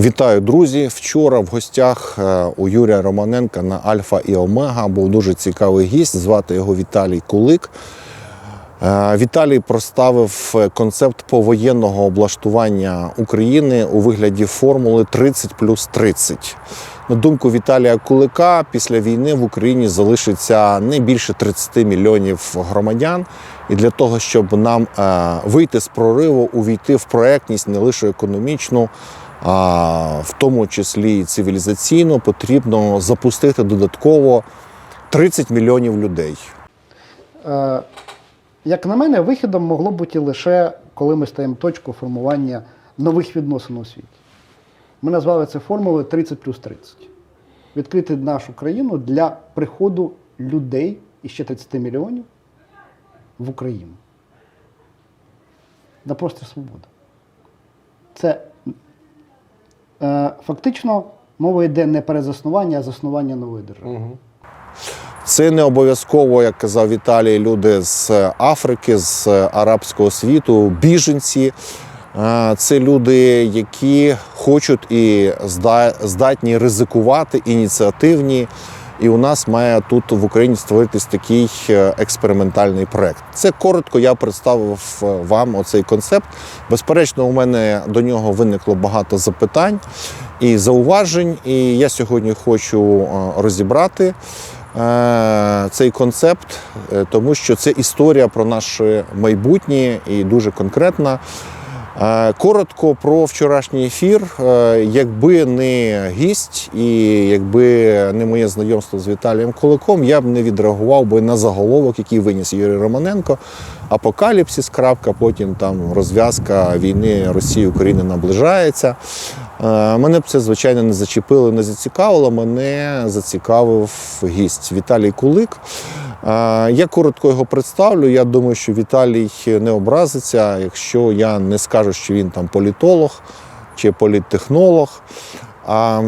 Вітаю, друзі! Вчора в гостях е, у Юрія Романенка на Альфа і Омега був дуже цікавий гість. Звати його Віталій Кулик. Е, Віталій проставив концепт повоєнного облаштування України у вигляді формули 30 плюс 30. На думку Віталія Кулика, після війни в Україні залишиться не більше 30 мільйонів громадян. І для того, щоб нам е, вийти з прориву, увійти в проектність не лише економічну, в тому числі цивілізаційно, потрібно запустити додатково 30 мільйонів людей. Е, Як на мене, вихідом могло бути лише коли ми стаємо точку формування нових відносин у світі. Ми назвали це формулою 30 плюс 30. Відкрити нашу країну для приходу людей і ще 30 мільйонів в Україну. На простір свободи. Це фактично мова йде не перезаснування, а заснування нової держави. Це не обов'язково, як казав Віталій, люди з Африки, з арабського світу, біженці. Е, Це люди, які хочуть і здатні ризикувати, ініціативні. І у нас має тут в Україні створитись такий е, експериментальний проект. Це коротко я представив е, вам оцей концепт. Безперечно, у мене до нього виникло багато запитань і зауважень. І я сьогодні хочу е, розібрати цей концепт, тому що це історія про наше майбутнє і дуже конкретна. Е, Коротко про вчорашній ефір. Е, Якби не гість і якби не моє знайомство з Віталієм Куликом, я б не відреагував би на заголовок, який виніс Юрій Романенко. Апокаліпсис, крапка, потім там розв'язка війни Росії України наближається. Е, Мене б це, звичайно, не зачепило, не зацікавило. Мене зацікавив гість Віталій Кулик. Я коротко його представлю. Я думаю, що Віталій не образиться, якщо я не скажу, що він там політолог чи політтехнолог. А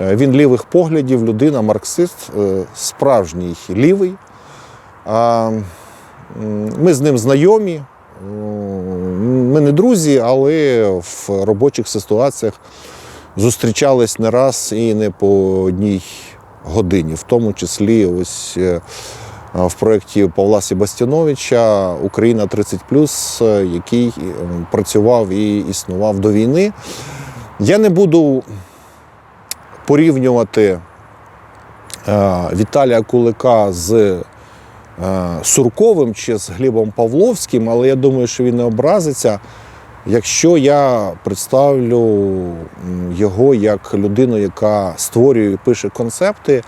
він лівих поглядів, людина, марксист, е, справжній лівий. Ми з ним знайомі. Ми не друзі, але в робочих ситуаціях зустрічались не раз і не по одній годині, в тому числі ось е, в проєкті Павла Себастьяновича Україна 30 е, який е, працював і існував до війни. Я не буду порівнювати е, Віталія Кулика з е, Сурковим чи з Глібом Павловським, але я думаю, що він не образиться, якщо я представлю його як людину, яка створює і пише концепти.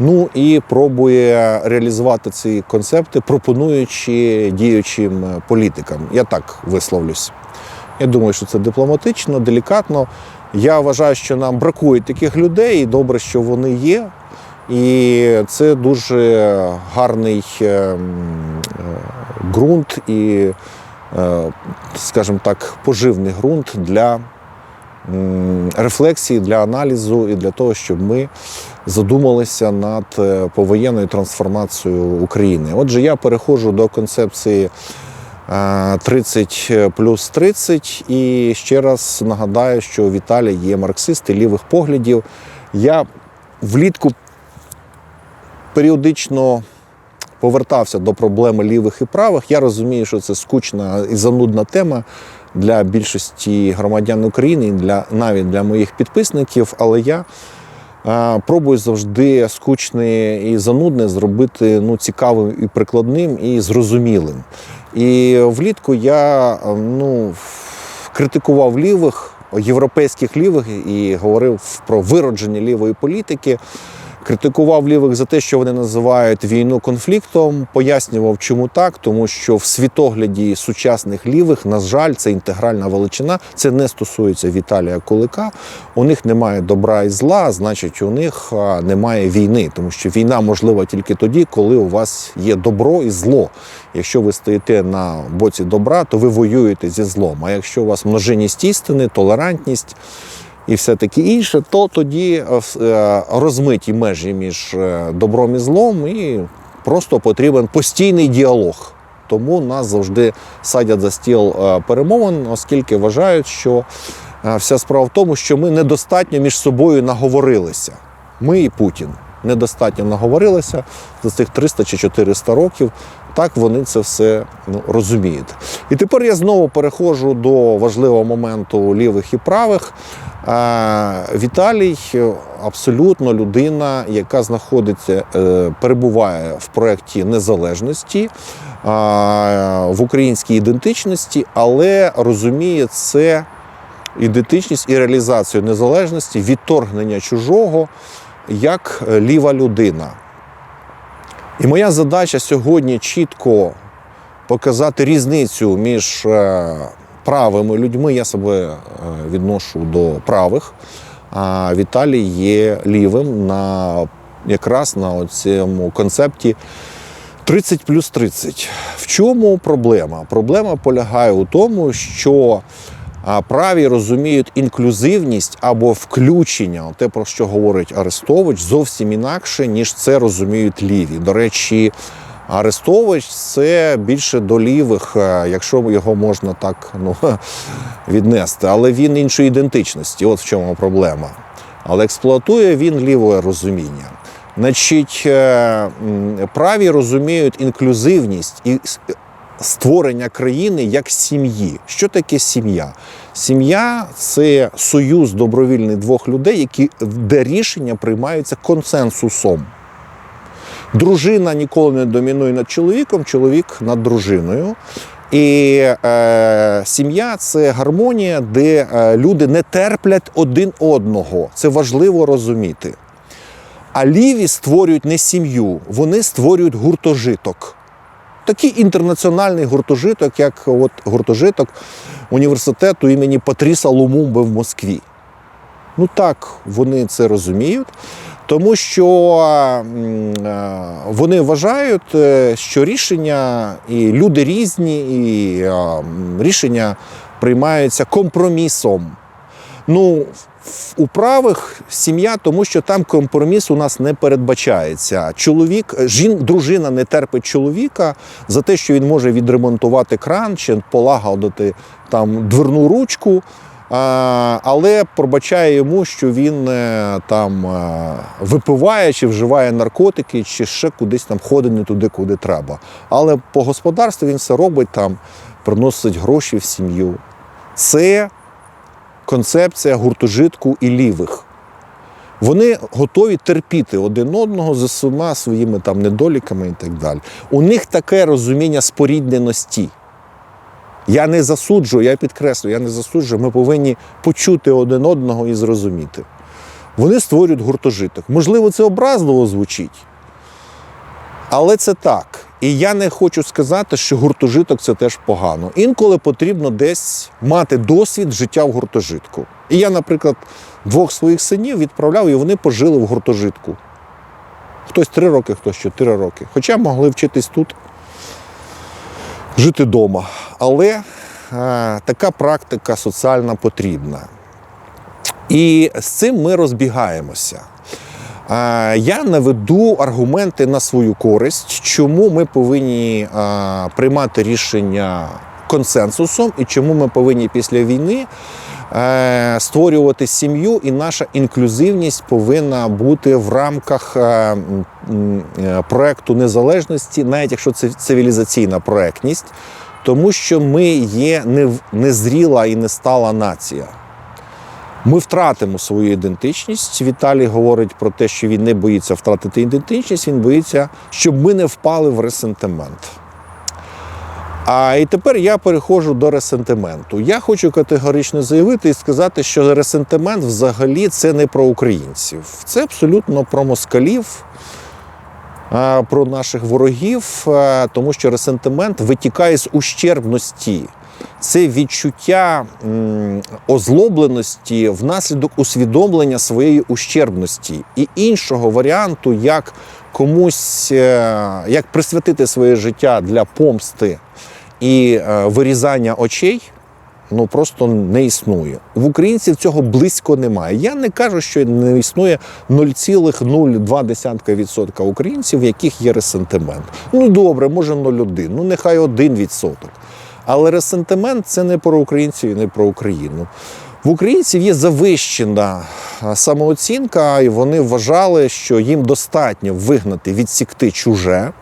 Ну і пробує реалізувати ці концепти, пропонуючи діючим е, політикам. Я так висловлюсь. Я думаю, що це дипломатично, делікатно. Я вважаю, що нам бракує таких людей, і добре, що вони є. І це дуже гарний е, м, е, ґрунт і, е, скажімо так, поживний ґрунт для рефлексії, для аналізу і для того, щоб ми задумалися над е, повоєнною трансформацією України. Отже, я переходжу до концепції е, 30 плюс 30 і ще раз нагадаю, що Віталій є марксист і лівих поглядів. Я влітку періодично повертався до проблеми лівих і правих. Я розумію, що це скучна і занудна тема для більшості громадян України, для, навіть для моїх підписників, але я пробую завжди скучне і занудне зробити ну, цікавим і прикладним, і зрозумілим. І влітку я е, ну, критикував лівих, європейських лівих і говорив про виродження лівої політики. Критикував лівих за те, що вони називають війну конфліктом, пояснював, чому так, тому що в світогляді сучасних лівих, на жаль, це інтегральна величина. Це не стосується Віталія Кулика. У них немає добра і зла, значить, у них немає війни, тому що війна можлива тільки тоді, коли у вас є добро і зло. Якщо ви стоїте на боці добра, то ви воюєте зі злом. А якщо у вас множинність істини, толерантність і все таке інше, то тоді е, е, розмиті межі між е, добром і злом, і просто потрібен постійний діалог. Тому нас завжди садять за стіл перемовин, оскільки вважають, що Вся справа в тому, що ми недостатньо між собою наговорилися. Ми і Путін недостатньо наговорилися за цих 300 чи 400 років. Так вони це все ну, розуміють. І тепер я знову переходжу до важливого моменту лівих і правих. Віталій е, абсолютно людина, яка знаходиться, е, перебуває в проєкті незалежності, в українській ідентичності, але розуміє це ідентичність і реалізацію незалежності, відторгнення чужого як е, ліва людина. І моя задача сьогодні чітко показати різницю між правими людьми. Я себе е, відношу до правих, а Віталій є лівим на якраз на цьому концепті 30 плюс 30. В чому проблема? Проблема полягає у тому, що праві розуміють інклюзивність або включення, те, про що говорить Арестович, зовсім інакше, ніж це розуміють ліві. До речі, Арестович це більше до лівих, е, якщо його можна так ну, віднести, але він іншої ідентичності. От в чому проблема. Але експлуатує він ліве розуміння. Значить, е, праві розуміють інклюзивність і створення країни як сім'ї. Що таке сім'я? Сім'я це союз добровільний двох людей, які, де рішення приймаються консенсусом. Дружина ніколи не домінує над чоловіком, чоловік над дружиною. І е, сім'я це гармонія, де е, люди не терплять один одного. Це важливо розуміти. А ліві створюють не сім'ю, вони створюють гуртожиток. Такий інтернаціональний гуртожиток, як от гуртожиток університету імені Патріса Лумумби в Москві. Ну так, вони це розуміють, тому що е, вони вважають, е, що рішення і люди різні, і е, рішення приймаються компромісом. Ну, у правих сім'я, тому що там компроміс у нас не передбачається. Чоловік, жін, дружина не терпить чоловіка за те, що він може відремонтувати кран чи полагодити там дверну ручку. Але пробачає йому, що він е, там е, випиває чи вживає наркотики, чи ще кудись там ходить не туди, куди треба. Але по господарству він все робить там, приносить гроші в сім'ю. Це концепція гуртожитку і лівих. Вони готові терпіти один одного з усіма своїми там недоліками і так далі. У них таке розуміння спорідненості. Я не засуджую, я підкреслюю, я не засуджую. Ми повинні почути один одного і зрозуміти. Вони створюють гуртожиток. Можливо, це образливо звучить, але це так. І я не хочу сказати, що гуртожиток це теж погано. Інколи потрібно десь мати досвід життя в гуртожитку. І я, наприклад, двох своїх синів відправляв, і вони пожили в гуртожитку. Хтось три роки, хтось чотири роки. Хоча могли вчитись тут, жити вдома. Але е, така практика соціальна потрібна. І з цим ми розбігаємося. Е, Я наведу аргументи на свою користь, чому ми повинні е, приймати рішення консенсусом і чому ми повинні після війни створювати сім'ю, і наша інклюзивність повинна бути в рамках е, е, проекту незалежності, навіть якщо це цивілізаційна проектність, тому що ми є незріла і не стала нація. Ми втратимо свою ідентичність. Віталій говорить про те, що він не боїться втратити ідентичність, він боїться, щоб ми не впали в ресентимент. А і тепер я переходжу до ресентименту. Я хочу категорично заявити і сказати, що ресентимент взагалі це не про українців, це абсолютно про москалів, про наших ворогів, тому що ресентимент витікає з ущербності. Це відчуття озлобленості внаслідок усвідомлення своєї ущербності і іншого варіанту, як комусь е, як присвятити своє життя для помсти і е, вирізання очей. Ну просто не існує. В українців цього близько немає. Я не кажу, що не існує 0,02% українців, в яких є ресентимент. Ну добре, може 0,1, ну нехай 1%. Але ресентимент це не про українців і не про Україну. В українців є завищена самооцінка, і вони вважали, що їм достатньо вигнати, відсікти чуже.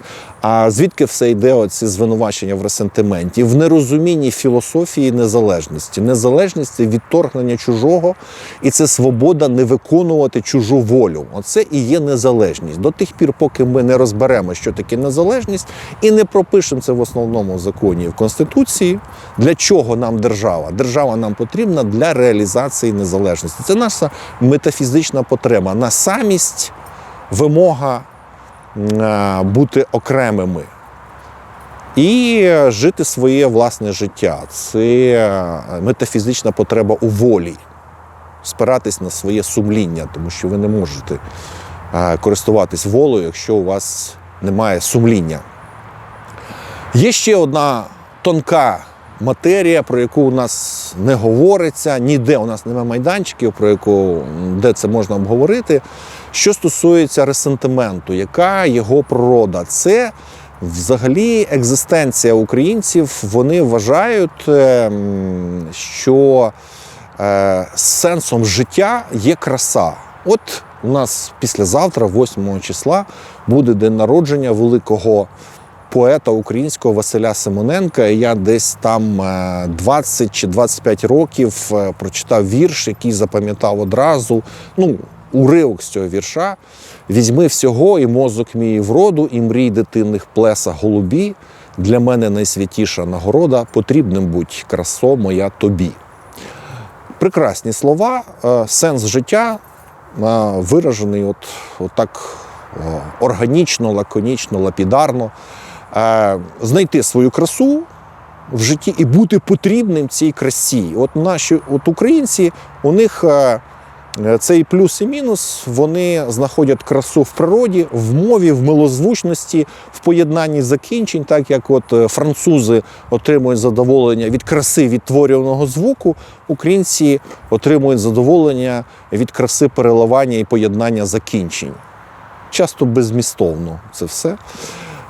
А звідки все йде оці звинувачення в ресентименті? В нерозумінні філософії незалежності. Незалежність це відторгнення чужого, і це свобода не виконувати чужу волю. Оце і є незалежність. До тих пір, поки ми не розберемо, що таке незалежність, і не пропишемо це в основному законі в Конституції. Для чого нам держава? Держава нам потрібна для реалізації незалежності. Це наша метафізична потреба на самість вимога бути окремими і жити своє власне життя. Це е, метафізична потреба у волі, спиратись на своє сумління, тому що ви не можете е, користуватись волею, якщо у вас немає сумління. Є ще одна тонка матерія, про яку у нас не говориться, ніде у нас немає майданчиків, про яку де це можна обговорити. Що стосується ресентименту, яка його природа? Це взагалі екзистенція українців. Вони вважають, е, що е, сенсом життя є краса. От у нас післязавтра, 8 числа, буде день народження великого поета українського Василя Симоненка. Я десь там е, 20 чи 25 років е, прочитав вірш, який запам'ятав одразу. Ну, уривок з цього вірша. Візьми всього, і мозок мій вроду, і мрій дитинних плеса голубі. Для мене найсвятіша нагорода, потрібним будь красо моя тобі. Прекрасні слова, е, сенс життя е, виражений от, от так е, органічно, лаконічно, лапідарно. Знайти свою красу в житті і бути потрібним цій красі. От наші от українці, у них цей плюс і мінус, вони знаходять красу в природі, в мові, в милозвучності, в поєднанні закінчень, так як от е, французи отримують задоволення від краси відтворюваного звуку, українці отримують задоволення від краси переливання і поєднання закінчень. Часто безмістовно це все.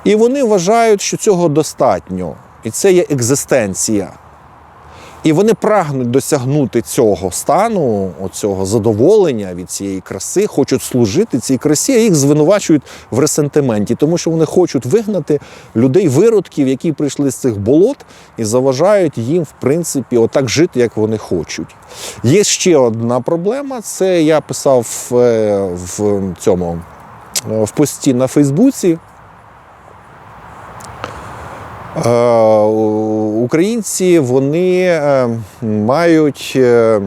І вони вважають, що цього достатньо. І це є екзистенція. І вони прагнуть досягнути цього стану, цього задоволення від цієї краси, хочуть служити цій красі, а їх звинувачують в ресентименті, тому що вони хочуть вигнати людей виродків, які прийшли з цих болот і заважають їм, в принципі, отак жити, як вони хочуть. Є ще одна проблема: це я писав е, в цьому е, в пості на Фейсбуці. Е, Українці вони е, мають. е,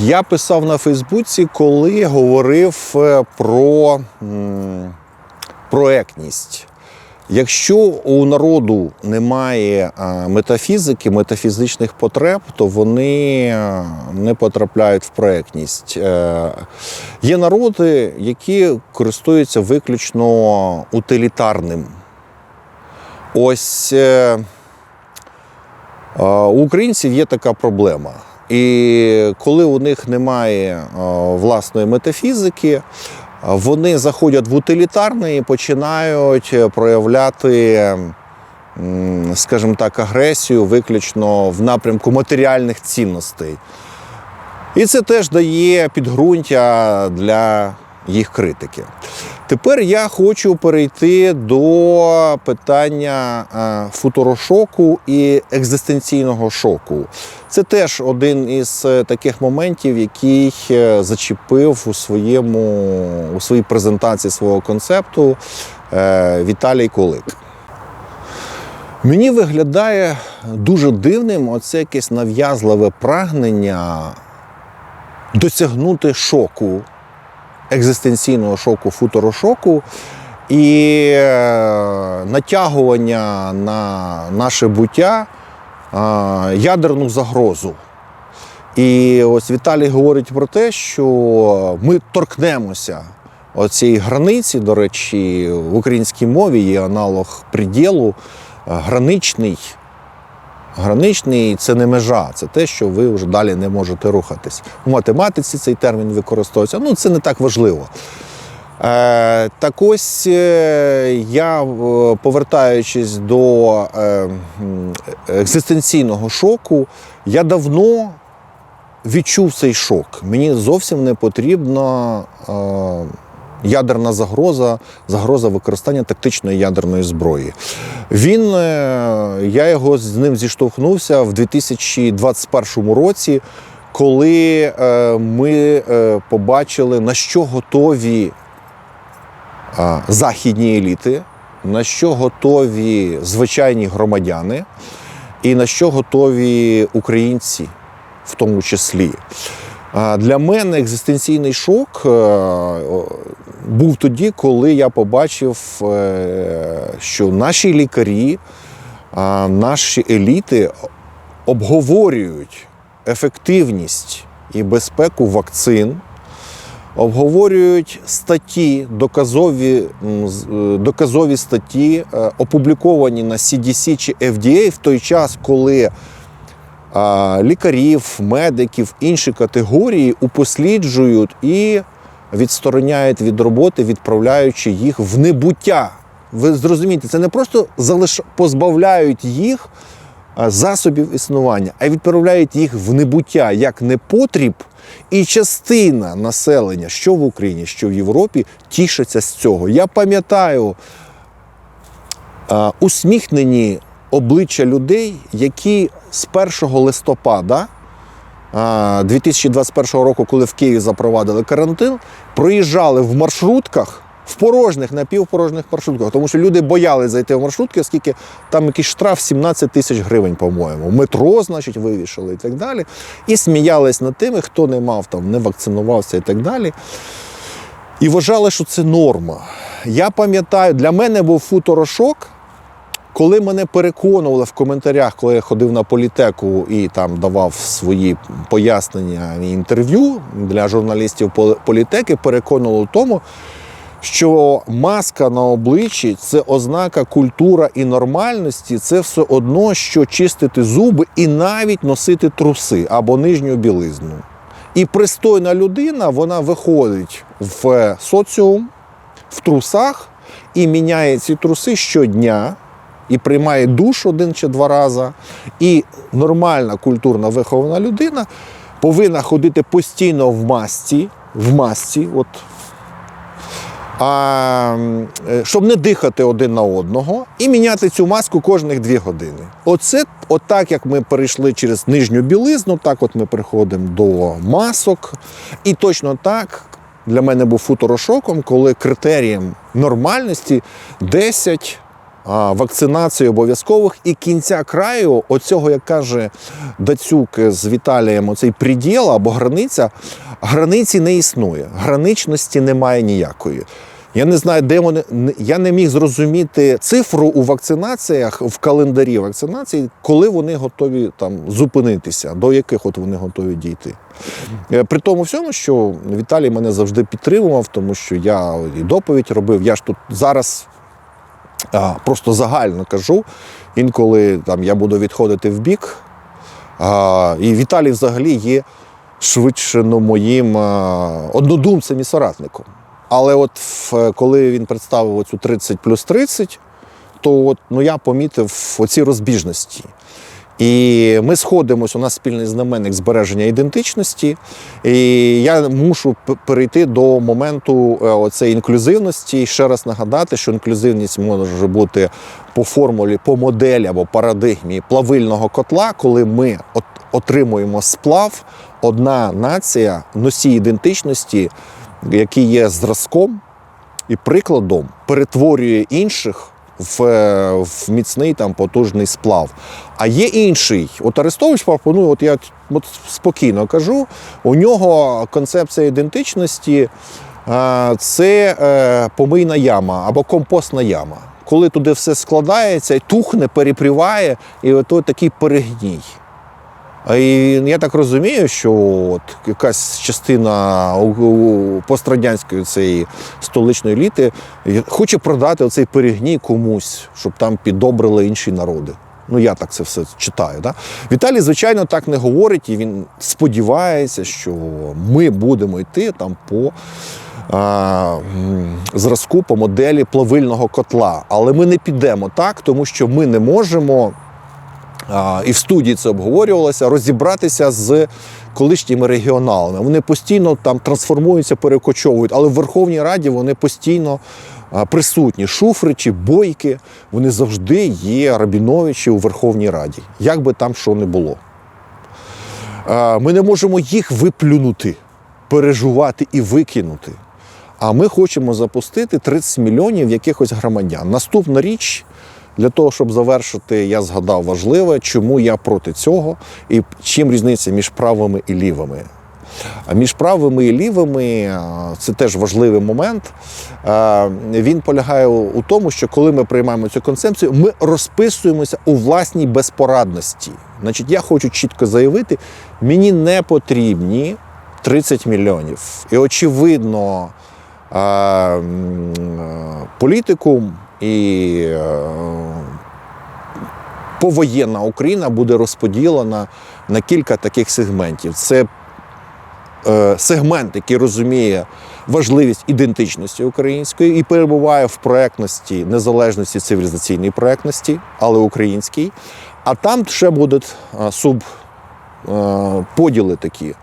Я писав на Фейсбуці, коли говорив про проектність. Якщо у народу немає метафізики, метафізичних потреб, то вони не потрапляють в проектність. Е, Є народи, які користуються виключно утилітарним. Ось е, у українців є така проблема. І коли у них немає власної метафізики, вони заходять в утилітарне і починають е, проявляти, скажімо так, агресію виключно в напрямку матеріальних цінностей. І це теж дає підґрунтя для їх критики. Тепер я хочу перейти до питання е, футурошоку і екзистенційного шоку. Це теж один із е, таких моментів, який е, зачепив у, своєму, у своїй презентації свого концепту Віталій Кулик. Мені виглядає дуже дивним оце якесь нав'язливе прагнення досягнути шоку, екзистенційного шоку, футурошоку і е, натягування на наше буття е, ядерну загрозу. І ось Віталій говорить про те, що ми торкнемося оцієї границі. До речі, в українській мові є аналог приділу, е, граничний. Граничний це не межа, це те, що ви вже далі не можете рухатись. У математиці цей термін використовується. Ну, це не так важливо. Е, так ось е, я, е, повертаючись до е, екзистенційного шоку, я давно відчув цей шок. Мені зовсім не потрібна е, ядерна загроза, загроза використання тактичної ядерної зброї. Він, е, я його з ним зіштовхнувся в 2021 році, коли е, ми е, побачили, на що готові західні еліти, на що готові звичайні громадяни, і на що готові українці, в тому числі. Для мене екзистенційний шок був тоді, коли я побачив, е, що наші лікарі, наші еліти обговорюють ефективність і безпеку вакцин обговорюють статті, доказові, е, доказові статті, е, опубліковані на CDC чи FDA в той час, коли лікарів, медиків, інші категорії упосліджують і відстороняють від роботи, відправляючи їх в небуття. Ви зрозумієте, це не просто залиш... позбавляють їх засобів існування, а й відправляють їх в небуття як непотріб. І частина населення, що в Україні, що в Європі, тішиться з цього. Я пам'ятаю усміхнені обличчя людей, які з 1 листопада 2021 року, коли в Києві запровадили карантин, проїжджали в маршрутках. В порожніх, напівпорожніх маршрутках, тому що люди боялись зайти в маршрутки, оскільки там якийсь штраф 17 тисяч гривень, по-моєму. Метро, значить, вивішали і так далі. І сміялись над тими, хто не мав там, не вакцинувався і так далі. І вважали, що це норма. Я пам'ятаю, для мене був футорошок, коли мене переконували в коментарях, коли я ходив на політеку і там давав свої пояснення і інтерв'ю для журналістів політеки, переконували в тому, що маска на обличчі це ознака культура і нормальності, це все одно, що чистити зуби і навіть носити труси або нижню білизну. І пристойна людина вона виходить в соціум в трусах і міняє ці труси щодня. І приймає душ один чи два рази. І нормальна культурна вихована людина повинна ходити постійно в масці, в масці, от а, е, щоб не дихати один на одного і міняти цю маску кожних дві години. Оце, отак, як ми перейшли через нижню білизну, так от ми приходимо до масок. І точно так для мене був футорошоком, коли критерієм нормальності 10 а, вакцинацій обов'язкових і кінця краю, оцього, як каже Дацюк з Віталієм, оцей приділ або границя, границі не існує. Граничності немає ніякої. Я не знаю, де вони. Я не міг зрозуміти цифру у вакцинаціях в календарі вакцинації, коли вони готові там зупинитися, до яких от вони готові дійти. Е, При тому всьому, що Віталій мене завжди підтримував, тому що я і доповідь робив. Я ж тут зараз просто загально кажу. Інколи там я буду відходити в бік. А, і Віталій взагалі є швидше ну, моїм а, однодумцем і соратником. Але от коли він представив оцю 30 плюс 30, то от, ну, я помітив оці розбіжності. І ми сходимось, у нас спільний знаменник збереження ідентичності. І я мушу перейти до моменту е, оцеї інклюзивності. І ще раз нагадати, що інклюзивність може бути по формулі, по моделі або парадигмі плавильного котла, коли ми от, отримуємо сплав, одна нація, носій ідентичності, який є зразком і прикладом, перетворює інших в, е, в міцний там потужний сплав. А є інший. От Арестович пропонує, от я от спокійно кажу, у нього концепція ідентичності е, це е, помийна яма або компостна яма. Коли туди все складається, тухне, перепріває, і ото такий перегній. І я так розумію, що от якась частина пострадянської цієї столичної еліти хоче продати оцей перегній комусь, щоб там підобрили інші народи. Ну, я так це все читаю. Да? Віталій, звичайно, так не говорить, і він сподівається, що ми будемо йти там по а, зразку по моделі плавильного котла. Але ми не підемо так, тому що ми не можемо. І в студії це обговорювалося розібратися з колишніми регіоналами. Вони постійно там трансформуються, перекочовують, але в Верховній Раді вони постійно присутні. Шуфричі, бойки, вони завжди є Рабіновичі у Верховній Раді, як би там що не було. Ми не можемо їх виплюнути, пережувати і викинути. А ми хочемо запустити 30 мільйонів якихось громадян. Наступна річ, для того, щоб завершити, я згадав важливе, чому я проти цього і чим різниця між правими і лівими. А між правими і лівими це теж важливий момент. Він полягає у тому, що коли ми приймаємо цю концепцію, ми розписуємося у власній безпорадності. Значить, я хочу чітко заявити, мені не потрібні 30 мільйонів. І очевидно, політикум і е, повоєнна Україна буде розподілена на кілька таких сегментів. Це е, сегмент, який розуміє важливість ідентичності української і перебуває в проектності незалежності цивілізаційній проектності, але українській. А там ще будуть е, суб е, поділи такі,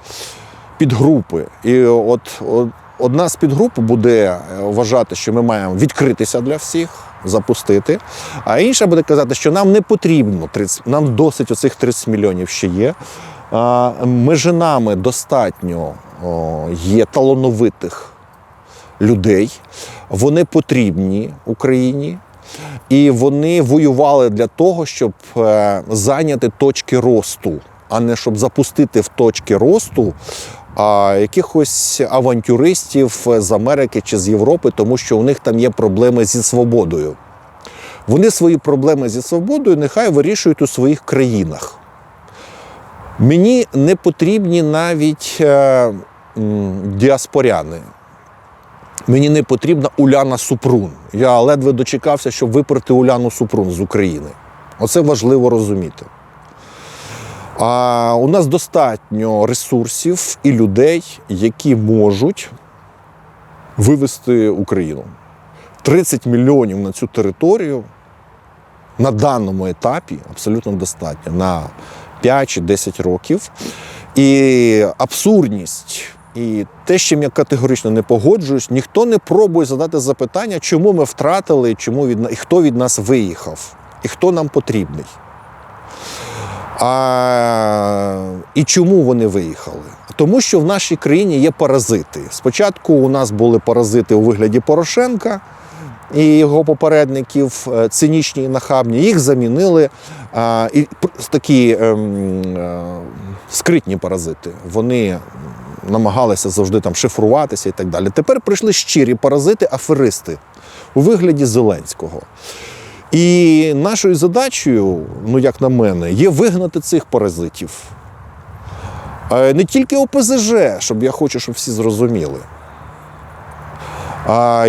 підгрупи. І от, от одна з підгруп буде е, вважати, що ми маємо відкритися для всіх, запустити. А інша буде казати, що нам не потрібно 30, нам досить оцих 30 мільйонів ще є. Межинами достатньо є талановитих людей. Вони потрібні Україні. І вони воювали для того, щоб е, зайняти точки росту, а не щоб запустити в точки росту а, якихось авантюристів з Америки чи з Європи, тому що у них там є проблеми зі свободою. Вони свої проблеми зі свободою нехай вирішують у своїх країнах. Мені не потрібні навіть е, діаспоряни. Мені не потрібна Уляна Супрун. Я ледве дочекався, щоб виперти Уляну Супрун з України. Оце важливо розуміти. А у нас достатньо ресурсів і людей, які можуть вивести Україну. 30 мільйонів на цю територію на даному етапі абсолютно достатньо на 5 чи 10 років. І абсурдність, і те, з чим я категорично не погоджуюсь, ніхто не пробує задати запитання, чому ми втратили, чому від, і хто від нас виїхав, і хто нам потрібний. А, і чому вони виїхали? Тому що в нашій країні є паразити. Спочатку у нас були паразити у вигляді Порошенка і його попередників, е, цинічні і нахабні. Їх замінили а, і такі ем, е, скритні паразити. Вони намагалися завжди там шифруватися і так далі. Тепер прийшли щирі паразити, аферисти у вигляді Зеленського. І нашою задачею, ну як на мене, є вигнати цих паразитів. Е, Не тільки ОПЗЖ, щоб я хочу, щоб всі зрозуміли.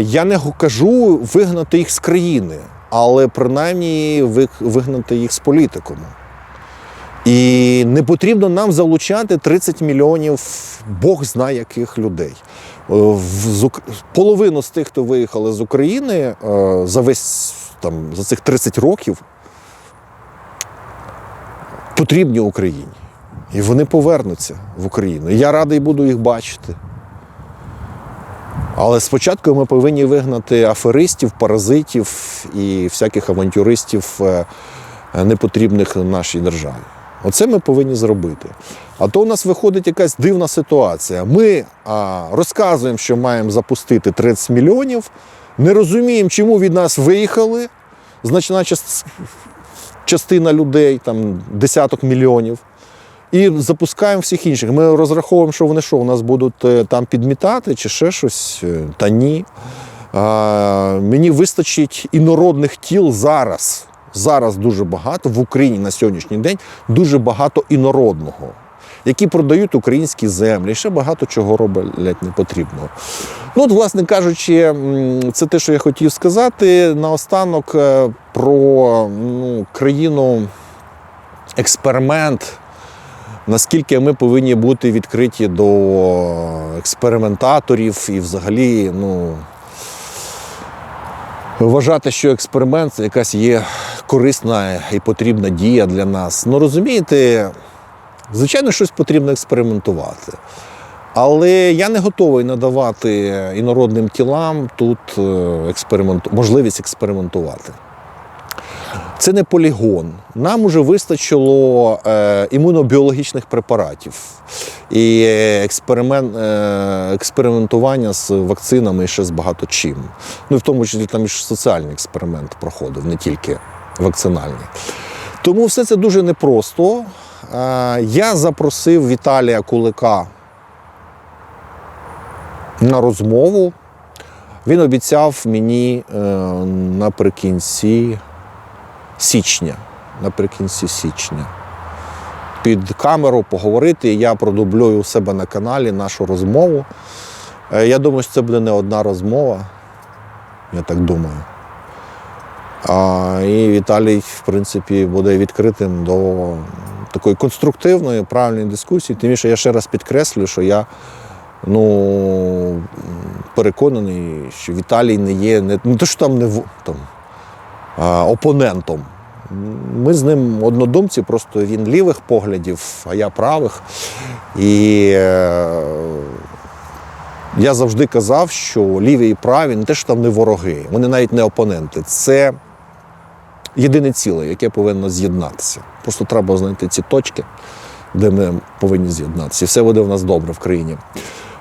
Я не кажу вигнати їх з країни, але принаймні вигнати їх з політикуму. І не потрібно нам залучати 30 мільйонів Бог знає яких людей. Е, Половину з тих, хто виїхали з України е, за весь там, за цих 30 років, потрібні Україні. І вони повернуться в Україну. Я радий буду їх бачити. Але спочатку ми повинні вигнати аферистів, паразитів і всяких авантюристів е, непотрібних нашій державі. Оце ми повинні зробити. А то у нас виходить якась дивна ситуація. Ми а, розказуємо, що маємо запустити 30 мільйонів, не розуміємо, чому від нас виїхали значна частина людей, там десяток мільйонів. І запускаємо всіх інших. Ми розраховуємо, що вони що, у нас будуть е, там підмітати чи ще щось. Е, Та ні. А, мені вистачить інородних тіл зараз. Зараз дуже багато в Україні на сьогоднішній день дуже багато інородного, які продають українські землі, ще багато чого роблять непотрібного. Ну, от, власне кажучи, це те, що я хотів сказати. Наостанок е, про ну, країну експеримент наскільки ми повинні бути відкриті до експериментаторів і взагалі, ну. Вважати, що експеримент це якась є корисна і потрібна дія для нас. Ну розумієте, звичайно, щось потрібно експериментувати. Але я не готовий надавати інородним тілам тут експеримент... експерименту... можливість експериментувати. Це не полігон. Нам уже вистачило е, імунобіологічних препаратів і експеримент, е, експериментування з вакцинами і ще з багато чим. Ну, в тому числі там і соціальний експеримент проходив, не тільки вакцинальний. Тому все це дуже непросто. Е, я запросив Віталія Кулика на розмову. Він обіцяв мені е, наприкінці січня. Наприкінці січня. Під камеру поговорити. Я продублюю у себе на каналі нашу розмову. Е, Я думаю, що це буде не одна розмова. Я так думаю. А, і Віталій, в принципі, буде відкритим до такої конструктивної, правильної дискусії. Тим більше я ще раз підкреслюю, що я ну, переконаний, що Віталій не є не, не те, що там не там, опонентом. Ми з ним однодумці, просто він лівих поглядів, а я правих. І е, я завжди казав, що ліві і праві не те, що там не вороги, вони навіть не опоненти. Це єдине ціле, яке повинно з'єднатися. Просто треба знайти ці точки, де ми повинні з'єднатися. І все буде в нас добре в країні.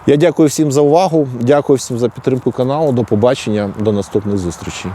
Я дякую всім за увагу, дякую всім за підтримку каналу. До побачення, до наступних зустрічей.